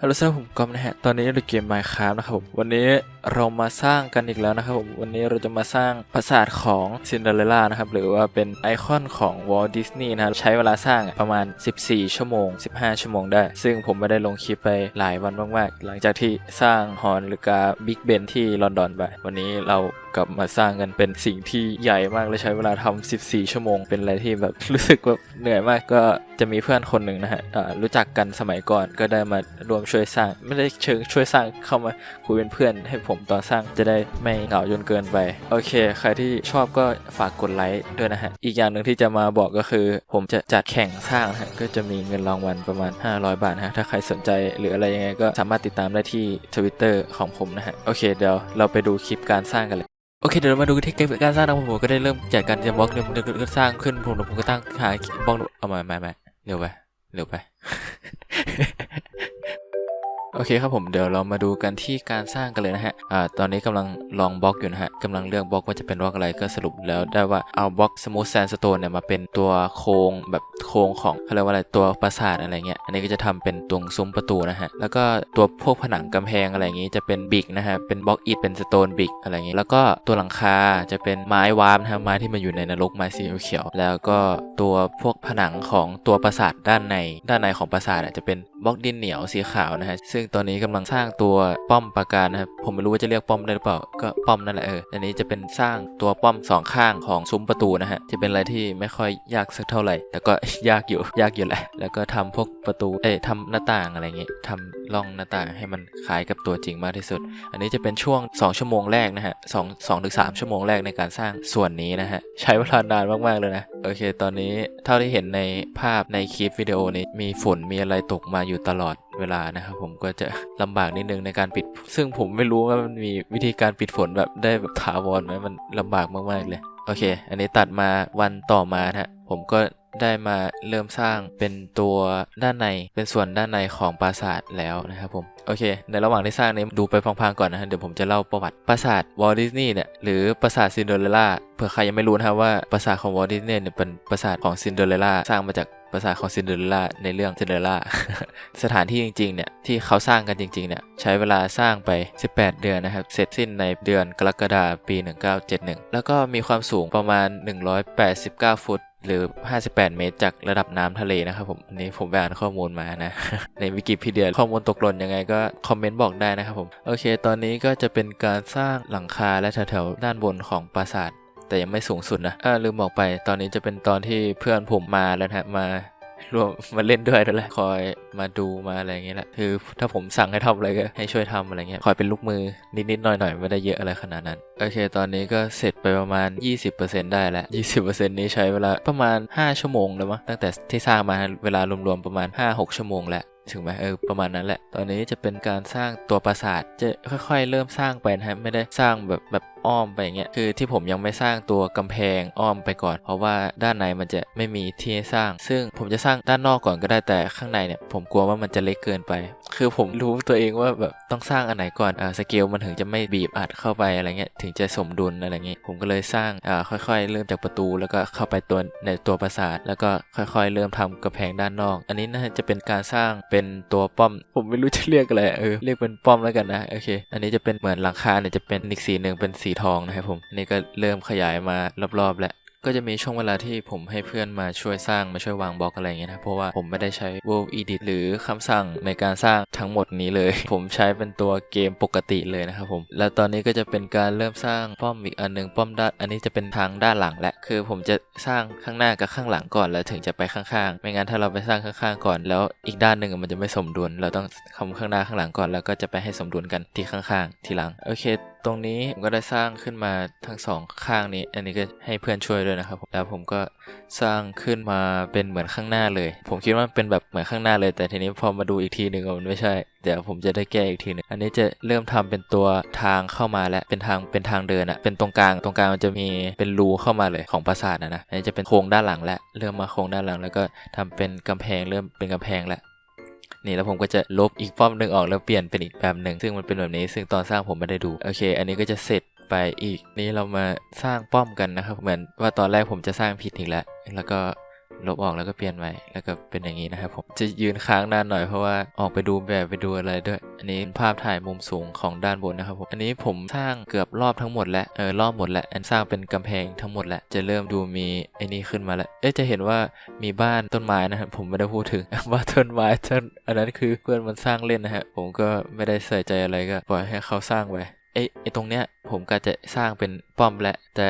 ฮัลโหลสวัสดีผมกอมนะฮะ ตอนนี้เราเกม Minecraft นะครับผม วันนี้ เรามาสร้างกันอีกแล้วนะครับผมวันนี้เราจะมาสร้างปราสาทของซินเดอเรลล่านะครับหรือว่าเป็นไอคอนของวอลดิสนีย์นะครับใช้เวลาสร้างประมาณ 14 ชั่วโมง 15 ชั่วโมงได้ ซึ่งผมไม่ได้ลงคลิปไปหลายวันมากๆ หลังจากที่สร้างหอนาฬิกาบิ๊กเบนที่ลอนดอนไปวันนี้เรากลับมาสร้างกันเป็นสิ่งที่ใหญ่มากและใช้เวลาทำ14 ชั่วโมง เป็นอะไรที่แบบรู้สึกว่าเหนื่อยมากก็จะมีเพื่อนคนหนึ่งนะฮะรู้จักกันสมัยก่อนก็ได้มารวมช่วยสร้างไม่ได้เชิงช่วยสร้างเข้ามาคุยเป็นเพื่อนให้ผมตอนสร้างจะได้ไม่เหงาจนเกินไป โอเค ใครที่ชอบก็ฝากกดไลค์ด้วยนะฮะ อีกอย่างหนึ่งที่จะมาบอกก็คือ ผมจะจัดแข่งสร้างะฮะก็จะมีเงินรางวัลประมาณ 500 บาทฮะถ้าใครสนใจหรืออะไรยังไงก็สามารถติดตามได้ที่ Twitter ของผมนะฮะโอเคเดี๋ยวเราไปดูคลิปการสร้างกันเลยโอเคเดี๋ยวเรามาดูที่การสร้างนะผมก็ได้เริ่มจัดการจะบล็อกเนี่ยผมก็สร้างขึ้นผมผมก็ตั้งหาบล็อกเอามามามาเร็วไปเร็วไป โอเคครับผมเดี๋ยวเรามาดูกันที่การสร้างกันเลยนะฮะอ่าตอนนี้กำลังลองบล็อกอยู่นะฮะกำลังเลือกบล็อกว่าจะเป็นบล็อกอะไรก็สรุปแล้วได้ว่าเอาบล็อกสมูทแซนสโตนเนี่ยมาเป็นตัวโครงแบบโครงของเขาเรียกว่าอะไรตัวปราสาทอะไรเงี้ยอันนี้ก็จะทำเป็นตรงซุ้มประตูนะฮะแล้วก็ตัวพวกผนังกำแพงอะไรอย่างงี้จะเป็นบิกนะฮะเป็นบล็อกอิฐเป็นสโตนบิกอะไรอย่างงี้แล้วก็ตัวหลังคาจะเป็นไม้วาร์มนะฮะไม้ที่มันอยู่ในนรกไม้สีเขียวแล้วก็ตัวพวกผนังของตัวปราสาทด้านในด้านในของปราสาทอะจะเป็นบล็อกดินเหนียวสีขาวนะฮะซึ่งตอนนี้กำลังสร้างตัวป้อมปราการนะครับ ผมไม่รู้ว่าจะเรียกป้อมได้หรือเปล่า ก็ป้อมนั่นแหละเออ อันนี้จะเป็นสร้างตัวป้อมสองข้างของซุ้มประตูนะฮะ จะเป็นอะไรที่ไม่ค่อยยากสักเท่าไหร่ แต่ก็ยากอยู่ ยากอยู่แหละ แล้วก็ทำพวกประตู เอ้ทำหน้าต่างอะไรเงี้ยทำร่องหน้าต่างให้มันคล้ายกับตัวจริงมากที่สุด อันนี้จะเป็นช่วง 2 ชั่วโมงแรกนะฮะสองสองถึงสามชั่วโมงแรกในการสร้างส่วนนี้นะฮะ ใช้เวลานานมากๆเลยนะโอเค ตอนนี้เท่าที่เห็นในภาพในคลิปวิดีโอนี้มีฝนมีอะไรตกมาอยู่ตลอดเวลานะครับผมก็จะลำบากนิดนึงในการปิด ซึ่งผมไม่รู้ว่ามันมีวิธีการปิดฝนแบบได้แบบถาวรไหมมันลำบากมากๆเลย โอเค อันนี้ตัดมาวันต่อมานะฮะผมก็ ได้มาเริ่มสร้างเป็นตัวด้านในเป็นส่วนด้านในของปราสาทแล้วนะครับผมโอเค ในระหว่างที่สร้างนี้ดูไปพังๆก่อนนะฮะเดี๋ยวผมจะเล่าประวัติปราสาทวอลดิสนีย์เนี่ยหรือปราสาทซินเดอเรลล่าเผื่อใครยังไม่รู้นะครับว่าปราสาทของวอลดิสนีย์เนี่ยเป็นปราสาทของซินเดอเรลล่าสร้างมาจากปราสาทของซินเดอเรลล่าในเรื่องซินเดอเรลล่าสถานที่จริงๆเนี่ยที่เขาสร้างกันจริงๆเนี่ยใช้เวลาสร้างไป 18 เดือนนะครับ เสร็จสิ้นในเดือนกรกฎาคมปี 1971 แล้วก็มีความสูงประมาณ 189 ฟุต หรือ 58 เมตร จากระดับน้ำทะเลนะครับผม อันนี้ผมไปอ่านข้อมูลมานะ ในวิกิพีเดียข้อมูลตกหล่นยังไงก็คอมเมนต์บอกได้นะครับผม โอเค ตอนนี้ก็จะเป็นการสร้างหลังคาและแถวๆด้านบนของปราสาท แต่ยังไม่สูงสุดนะอ่าลืมบอกไป ตอนนี้จะเป็นตอนที่เพื่อนผมมาแล้วนะฮะมา รวมมาเล่นด้วยนั่นแหละคอยมาดูมาอะไรอย่างเงี้ยแหละคือถ้าผมสั่งให้ทำอะไรก็ให้ช่วยทำอะไรเงี้ยคอยเป็นลูกมือนิดๆหน่อยๆไม่ได้เยอะอะไรขนาดนั้นโอเค ตอนนี้ก็เสร็จไปประมาณ 20%ได้แล้ว 20%นี้ใช้เวลาประมาณ 5 ชั่วโมงแล้วมั้งตั้งแต่ที่สร้างมาเวลารวมๆประมาณ 5-6 ชั่วโมงแล้ว ถึงไหมเออประมาณนั้นแหละ ตอนนี้จะเป็นการสร้างตัวปราสาทจะค่อยๆ เริ่มสร้างไปนะฮะไม่ได้สร้างแบบแบบอ้อมไปอย่างเงี้ยคือที่ผมยังไม่สร้างตัวกำแพงอ้อมไปก่อน เพราะว่าด้านในมันจะไม่มีที่ให้สร้าง ซึ่งผมจะสร้างด้านนอกก่อนก็ได้แต่ข้างในเนี่ยผมกลัวว่ามันจะเล็กเกินไป คือผมรู้ตัวเองว่าแบบต้องสร้างอันไหนก่อนอ่าสเกลมันถึงจะไม่บีบอัดเข้าไปอะไรเงี้ยถึงจะสมดุลอะไรเงี้ยผมก็เลยสร้างอ่าค่อยๆ เริ่มจากประตู แล้วก็เข้าไปตัวในตัวปราสาท แล้วก็ค่อยๆ เริ่มทำกำแพงด้านนอก อันนี้น่าจะเป็นการสร้างเป็นตัวป้อม ผมไม่รู้จะเรียกอะไรเออเรียกเป็นป้อมแล้วกันนะโอเค อันนี้จะเป็นเหมือนหลังคาเนี่ยจะเป็นอีกสีหนึ่งเป็นสีทองนะครับผมอันนี้ก็เริ่มขยายมารอบๆแล้ว ก็จะมีช่วงเวลาที่ผมให้เพื่อนมาช่วยสร้างมาช่วยวางบล็อกอะไรอย่างเงี้ยนะเพราะว่าผมไม่ได้ใช้ World Edit หรือคำสั่งในการสร้างทั้งหมดนี้เลย ผมใช้เป็นตัวเกมปกติเลยนะครับผม แล้วตอนนี้ก็จะเป็นการเริ่มสร้างป้อมอีกอันหนึงป้อมด้านอันนี้จะเป็นทางด้านหลังและคือผมจะสร้างข้างหน้ากับข้างหลังก่อนแล้วถึงจะไปข้างๆ ไม่งั้นถ้าเราไปสร้างข้างๆก่อน แล้วอีกด้านหนึ่งมันจะไม่สมดุล เราต้องทำข้างหน้าข้างหลังก่อนแล้วก็จะไปให้สมดุลกันที่ข้างๆ ทีหลังโอเคตรงนี้ผมก็ได้สร้างขึ้นมาทั้งสองข้างนี้ อันนี้ก็ให้เพื่อนช่วยด้วยนะครับ แล้วผมก็สร้างขึ้นมาเป็นเหมือนข้างหน้าเลย ผมคิดว่าเป็นแบบเหมือนข้างหน้าเลย แต่ทีนี้พอมาดูอีกทีหนึ่งมันไม่ใช่ เดี๋ยวผมจะได้แก้อีกทีหนึ่งอันนี้จะเริ่มทำเป็นตัวทางเข้ามาแล้ว เป็นทางเป็นทางเดินอะเป็นตรงกลาง ตรงกลางมันจะมีเป็นรูเข้ามาเลยของปราสาทนะนะ อันนี้จะเป็นโครงด้านหลังแล้ว เริ่มมาโครงด้านหลัง แล้วก็ทำเป็นกำแพงเริ่มเป็นกำแพงแล้ว นี่แล้วผมก็จะลบอีกป้อมหนึ่งออกแล้วเปลี่ยนเป็นอีกแบบหนึ่งซึ่งมันเป็นแบบนี้ซึ่งตอนสร้างผมไม่ได้ดูโอเค อันนี้ก็จะเสร็จไปอีกนี่เรามาสร้างป้อมกันนะครับเหมือนว่าตอนแรกผมจะสร้างผิดอีกแล้วแล้วก็ ลบออกแล้วก็เปลี่ยนใหม่แล้วก็เป็นอย่างนี้นะครับผมจะยืนค้างนานหน่อยเพราะว่าออกไปดูแบบไปดูอะไรด้วย อันนี้ภาพถ่ายมุมสูงของด้านบนนะครับผมอันนี้ผมสร้างเกือบรอบทั้งหมดแล้วเออรอบหมดแล้วอันสร้างเป็นกำแพงทั้งหมดแล้วจะเริ่มดูมีไอ้นี่ขึ้นมาแล้วเอ๊ะจะเห็นว่ามีบ้านต้นไม้นะครับผมไม่ได้พูดถึงบ้าต้นไม้ต้นอันนั้นคือเพื่อนมันสร้างเล่นนะฮะผมก็ไม่ได้ใส่ใจอะไรก็ปล่อยให้เขาสร้างไป ไอ้ไอ้ตรงเนี้ยผมก็จะสร้างเป็นป้อมแหละ แต่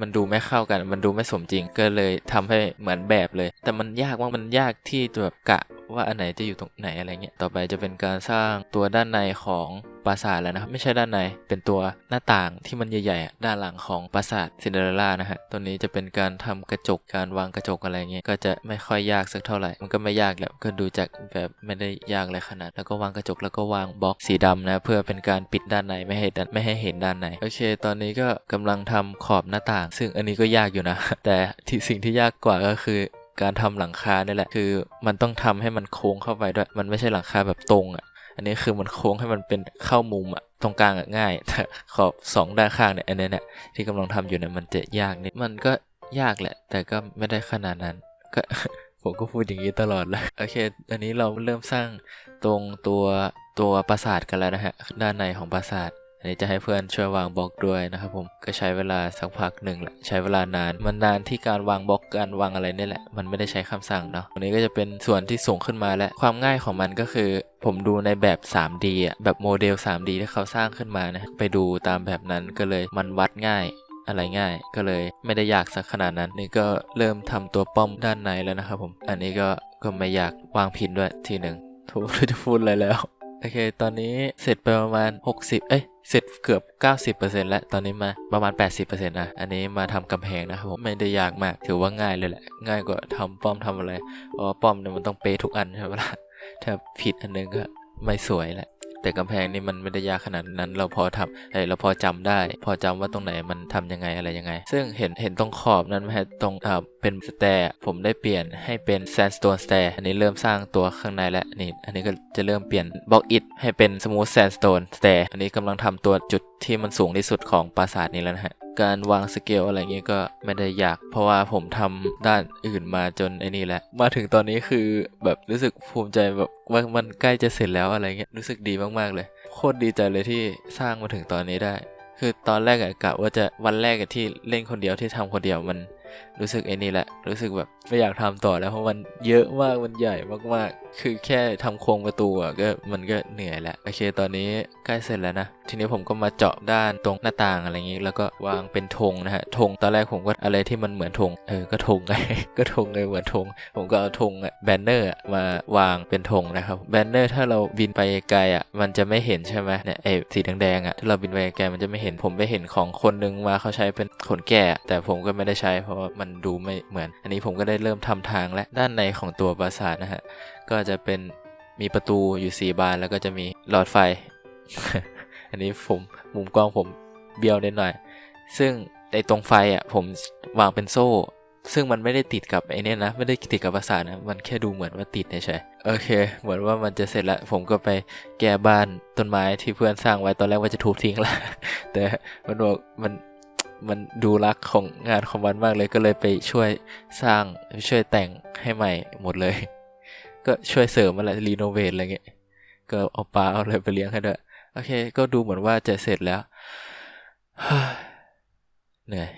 มันดูไม่เข้ากัน มันดูไม่สมจริงก็เลยทำให้เหมือนแบบเลย แต่มันยากว่ามันยากที่แบบกะ ว่าอันไหนจะอยู่ตรงไหนอะไรเงี้ย ต่อไปจะเป็นการสร้างตัวด้านในของปราสาทแล้วนะครับ ไม่ใช่ด้านใน เป็นตัวหน้าต่างที่มันใหญ่ๆด้านหลังของปราสาทซินเดอเรลล่านะฮะ ตัวนี้จะเป็นการทำกระจก การวางกระจกอะไรเงี้ย ก็จะไม่ค่อยยากสักเท่าไหร่ มันก็ไม่ยากแหละ ก็ดูจากแบบไม่ได้ยากอะไรขนาด แล้วก็วางกระจกแล้วก็วางบล็อกสีดำนะ เพื่อเป็นการปิดด้านในไม่ให้ด้านไม่ให้เห็นด้านใน โอเค ตอนนี้ก็กำลังทำขอบหน้าต่าง ซึ่งอันนี้ก็ยากอยู่นะ แต่ที่สิ่งที่ยากกว่าก็คือ การทำหลังคาเนี่ยแหละ คือ มันต้องทำให้มันโค้งเข้าไปด้วย มันไม่ใช่หลังคาแบบตรงอะ อันนี้คือมันโค้งให้มันเป็นเข้ามุมอะ ตรงกลางอะง่าย แต่ขอบสองด้านข้างเนี่ยอันนี้เนี่ยที่กำลังทำอยู่เนี่ยมันจะยากนิด มันก็ยากแหละ แต่ก็ไม่ได้ขนาดนั้น ก็ผมก็พูดอย่างนี้ตลอดเลยโอเค อันนี้เราเริ่มสร้างตรงตัวตัวปราสาทกันแล้วนะฮะ ด้านในของปราสาท นนี้จะให้เพื่อนช่วยวางบล็อกด้วยนะครับผมก็ใช้เวลาสักพักหนึ่งแหละใช้เวลานานมันนานที่การวางบล็อกการวางอะไรนี่แหละ มันไม่ได้ใช้คำสั่งเนาะอันนี้ก็จะเป็นส่วนที่ส่งขึ้นมาและความง่ายของมันก็คือ ผมดูในแบบ 3D อะแบบโมเดล 3D ที่เขาสร้างขึ้นมานะไปดูตามแบบนั้นก็เลยมันวัดง่ายอะไรง่ายก็เลยไม่ได้ยากสักขนาดนั้น นี่ก็เริ่มทำตัวป้อมด้านในแล้วนะครับผมอันนี้ก็ก็ไม่อยากวางพินด้วยทีหนึ่งทุกจะพูดอะไรแล้วโอเค ตอนนี้เสร็จไปประมาณ 60 เอ้ย เสร็จเกือบ 90%แล้วตอนนี้มาประมาณ 80%นะอันนี้มาทำกำแพงนะครับผมไม่ได้ยากมาก ถือว่าง่ายเลยแหละ ง่ายกว่าทำป้อมทำอะไรเพราะป้อมเนี่ยมันต้องเป๊ะทุกอันใช่ไหมล่ะถ้าผิดอันนึงก็ไม่สวยแหละ แต่กำแพงนี่มันไม่ได้ยากขนาดนั้น เราพอทำเอ้ยเราพอจำได้ พอจำว่าตรงไหนมันทำยังไงอะไรยังไง ซึ่งเห็นเห็นตรงขอบนั้นไหมฮะตรงอ่าเป็นสแตร์ผมได้เปลี่ยนให้เป็นแซนสโตนสแตร์อันนี้เริ่มสร้างตัวข้างในแล้วนี่ อันนี้ก็จะเริ่มเปลี่ยนบล็อกอิดให้เป็นสมูทแซนสโตนสแตร์อันนี้กำลังทำตัวจุดที่มันสูงที่สุดของปราสาทนี้แล้วนะฮะ การวางสเกลอะไรเงี้ยก็ไม่ได้ยาก เพราะว่าผมทำด้านอื่นมาจนไอ้นี่แหละ มาถึงตอนนี้คือแบบรู้สึกภูมิใจแบบว่ามันใกล้จะเสร็จแล้วอะไรเงี้ยรู้สึกดีมากๆเลย โคตรดีใจเลยที่สร้างมาถึงตอนนี้ได้ คือตอนแรกอะกะว่าจะวันแรกที่เล่นคนเดียวที่ทำคนเดียวมันรู้สึกไอ้นี่แหละ รู้สึกแบบไม่อยากทำต่อแล้วเพราะมันเยอะมากมันใหญ่มากๆ คือแค่ทำโครงประตูอะก็มันก็เหนื่อยแล้วโอเค ตอนนี้ใกล้เสร็จแล้วนะ ทีนี้ผมก็มาเจาะด้านตรงหน้าต่างอะไรอย่างงี้ แล้วก็วางเป็นธงนะฮะธงตอนแรกผมก็อะไรที่มันเหมือนธงเออก็ธงไงก็ธงเลยเหมือนธงผมก็เอาธงอะแบนเนอร์อะมาวางเป็นธงนะครับแบนเนอร์ถ้าเราบินไปไกลอะมันจะไม่เห็นใช่ไหมเนี่ยไอ้สีแดงๆอะถ้าเราบินไปไกลมันจะไม่เห็นผมไปเห็นของคนนึงมาเขาใช้เป็นขนแกะแต่ผมก็ไม่ได้ใช้เพราะว่ามันดูไม่เหมือน อันนี้ผมก็ได้เริ่มทำทางและด้านในของตัวปราสาทนะฮะ ก็จะเป็นมีประตูอยู่สี่บานแล้วก็จะมีหลอดไฟ อันนี้ผมมุมกล้องผมเบี้ยวนิดหน่อย ซึ่งไอ้ตรงไฟอะผมวางเป็นโซ่ ซึ่งมันไม่ได้ติดกับไอ้เนี่ยนะ ไม่ได้ติดกับปราสาทนะ มันแค่ดูเหมือนว่าติดเฉยโอเค เหมือนว่ามันจะเสร็จแล้วผมก็ไปแก้บ้านต้นไม้ที่เพื่อนสร้างไว้ตอนแรกว่าจะทุบทิ้งละแต่มันบอกมันมันดูรักของงานของมันมากเลยก็เลยไปช่วยสร้างช่วยแต่งให้ใหม่หมดเลย ก็ช่วยเสริมอะไรรีโนเวทอะไรเงี้ยก็เอาปลาเอาอะไรไปเลี้ยงให้ด้วยโอเค ก็ดูเหมือนว่าจะเสร็จแล้วเหนื่อย